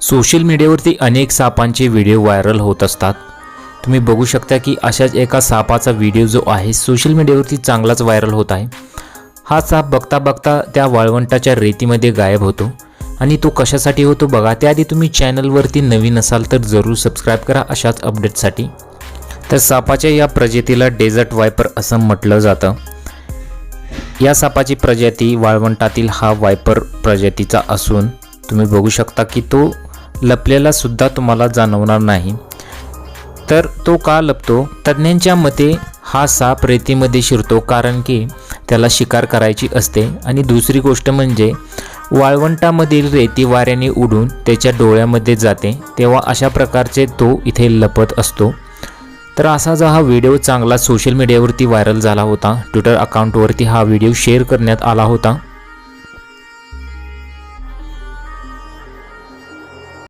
Social मीडियावरती अनेक सापांचे video viral होत असतात. तुम्ही बघू शकता की अशाच एका सापाचा व्हिडिओ जो आहे सोशल मीडियावरती चांगलाच व्हायरल होत आहे. हा साप बघता बघता त्या वाळवंटाच्या रेतीमध्ये गायब होतो आणि तो कशासाठी होतो बघा त्याआधी तुम्ही चॅनलवरती नवीन असाल तर जरूर सबस्क्राईब करा अशाच अपडेटसाठी तर सापाच्या या प्रजातीला डेझर्ट वायपर असं म्हटलं जातं. या सापाची प्रजाती वाळवंटातील हा वायपर प्रजातीचा असून तुम्ही बघू शकता की तो लपलेला सुद्धा तुम्हाला जाणवणार नाही. तर तो का लपतो? तज्ज्ञांच्या मते हा साप रेतीमध्ये शिरतो कारण की त्याला शिकार करायची असते. आणि दुसरी गोष्ट म्हणजे वाळवंटामधील रेती वाऱ्याने उडून त्याच्या डोळ्यामध्ये जाते. तेव्हा अशा प्रकारचे तो इथे लपत असतो. तर असा जो हा व्हिडिओ चांगला सोशल मीडियावरती व्हायरल झाला होता ट्विटर अकाउंटवरती हा व्हिडिओ शेअर करण्यात आला होता.